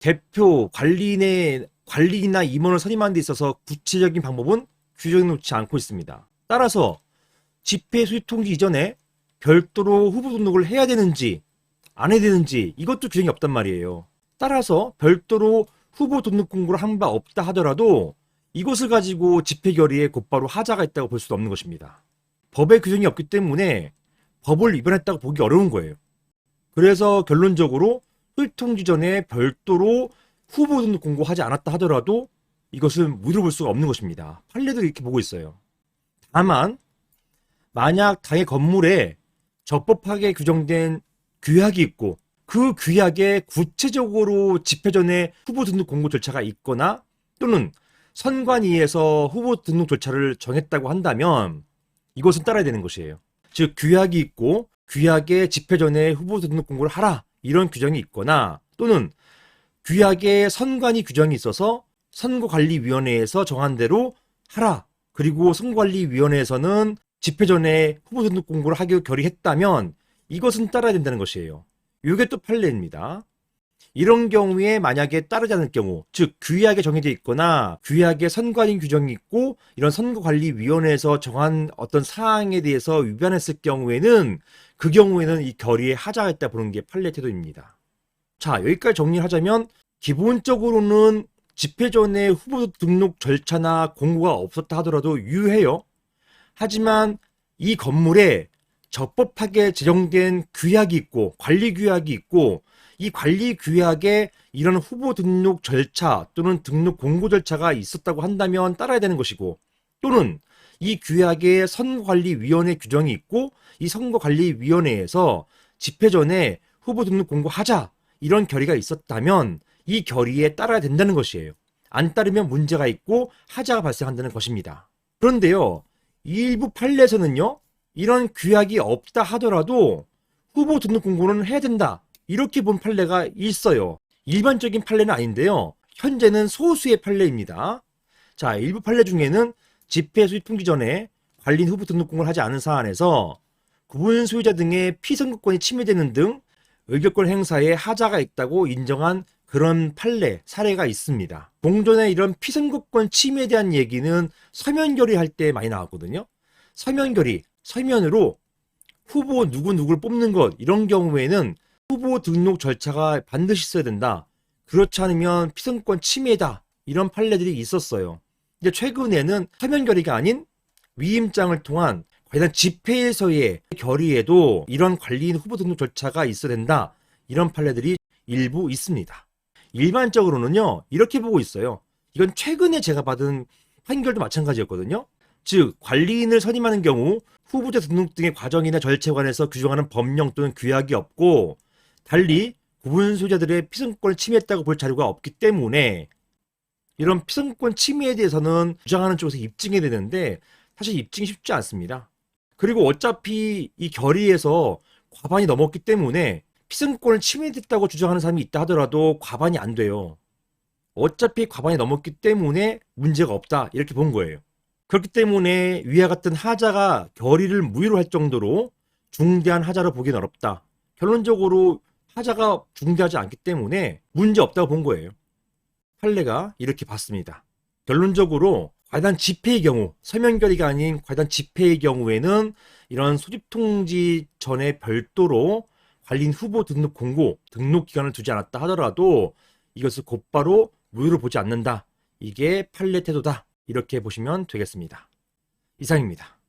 대표 관리인의 관리인이나 임원을 선임하는 데 있어서 구체적인 방법은 규정해 놓지 않고 있습니다. 따라서 집회 수입 통지 이전에 별도로 후보 등록을 해야 되는지 안 해야 되는지 이것도 규정이 없단 말이에요. 따라서 별도로 후보 등록 공고를 한 바 없다 하더라도 이것을 가지고 집회 결의에 곧바로 하자가 있다고 볼 수도 없는 것입니다. 법에 규정이 없기 때문에 법을 위반했다고 보기 어려운 거예요. 그래서 결론적으로 수입 통지 전에 별도로 후보 등록 공고하지 않았다 하더라도 이것은 무리로 볼 수가 없는 것입니다. 판례도 이렇게 보고 있어요. 다만 만약 당의 건물에 적법하게 규정된 규약이 있고 그 규약에 구체적으로 집회 전에 후보 등록 공고 절차가 있거나 또는 선관위에서 후보 등록 절차를 정했다고 한다면 이것은 따라야 되는 것이에요. 즉 규약이 있고 규약에 집회 전에 후보 등록 공고를 하라 이런 규정이 있거나 또는 규약에 선관위 규정이 있어서 선거관리위원회에서 정한 대로 하라 그리고 선거관리위원회에서는 집회 전에 후보 등록 공고를 하기로 결의했다면 이것은 따라야 된다는 것이에요. 이게 또 판례입니다. 이런 경우에 만약에 따르지 않을 경우, 즉 규약에 정해져 있거나 규약에 선관위 규정이 있고 이런 선거관리위원회에서 정한 어떤 사항에 대해서 위반했을 경우에는 그 경우에는 이 결의에 하자가 있다 보는 게 판례 태도입니다. 자 여기까지 정리를 하자면 기본적으로는 집회 전에 후보 등록 절차나 공고가 없었다 하더라도 유효해요. 하지만 이 건물에 적법하게 제정된 규약이 있고 관리 규약이 있고 이 관리 규약에 이런 후보 등록 절차 또는 등록 공고 절차가 있었다고 한다면 따라야 되는 것이고 또는 이 규약에 선거관리위원회 규정이 있고 이 선거관리위원회에서 집회 전에 후보 등록 공고하자 이런 결의가 있었다면 이 결의에 따라야 된다는 것이에요. 안 따르면 문제가 있고 하자가 발생한다는 것입니다. 그런데요, 일부 판례에서는요, 이런 규약이 없다 하더라도 후보 등록 공고는 해야 된다. 이렇게 본 판례가 있어요. 일반적인 판례는 아닌데요. 현재는 소수의 판례입니다. 자, 일부 판례 중에는 집회 수입 통지 전에 관리인 후보 등록 공고를 하지 않은 사안에서 구분 소유자 등의 피선거권이 침해되는 등 의결권 행사에 하자가 있다고 인정한 그런 판례, 사례가 있습니다. 동전의 이런 피선거권 침해에 대한 얘기는 서면 결의할 때 많이 나왔거든요. 서면 결의, 서면으로 후보 누구누구를 뽑는 것, 이런 경우에는 후보 등록 절차가 반드시 있어야 된다. 그렇지 않으면 피선권 침해다. 이런 판례들이 있었어요. 이제 최근에는 서면 결의가 아닌 위임장을 통한 관련 집회에서의 결의에도 이런 관리인 후보 등록 절차가 있어야 된다. 이런 판례들이 일부 있습니다. 일반적으로는요, 이렇게 보고 있어요. 이건 최근에 제가 받은 판결도 마찬가지였거든요. 즉, 관리인을 선임하는 경우 후보자 등록 등의 과정이나 절차에 관해서 규정하는 법령 또는 규약이 없고, 달리 구분 소유자들의 피선권을 침해했다고 볼 자료가 없기 때문에 이런 피선권 침해에 대해서는 주장하는 쪽에서 입증해야 되는데 사실 입증이 쉽지 않습니다. 그리고 어차피 이 결의에서 과반이 넘었기 때문에 피선권을 침해됐다고 주장하는 사람이 있다 하더라도 과반이 안 돼요. 어차피 과반이 넘었기 때문에 문제가 없다 이렇게 본 거예요. 그렇기 때문에 위와 같은 하자가 결의를 무효로 할 정도로 중대한 하자로 보기는 어렵다. 결론적으로 하자가 중대하지 않기 때문에 문제 없다고 본 거예요. 판례가 이렇게 봤습니다. 결론적으로 과단 집회의 경우, 서면 결의가 아닌 과단 집회의 경우에는 이런 소집 통지 전에 별도로 관리인 후보 등록 공고, 등록 기간을 두지 않았다 하더라도 이것을 곧바로 무효로 보지 않는다. 이게 판례 태도다. 이렇게 보시면 되겠습니다. 이상입니다.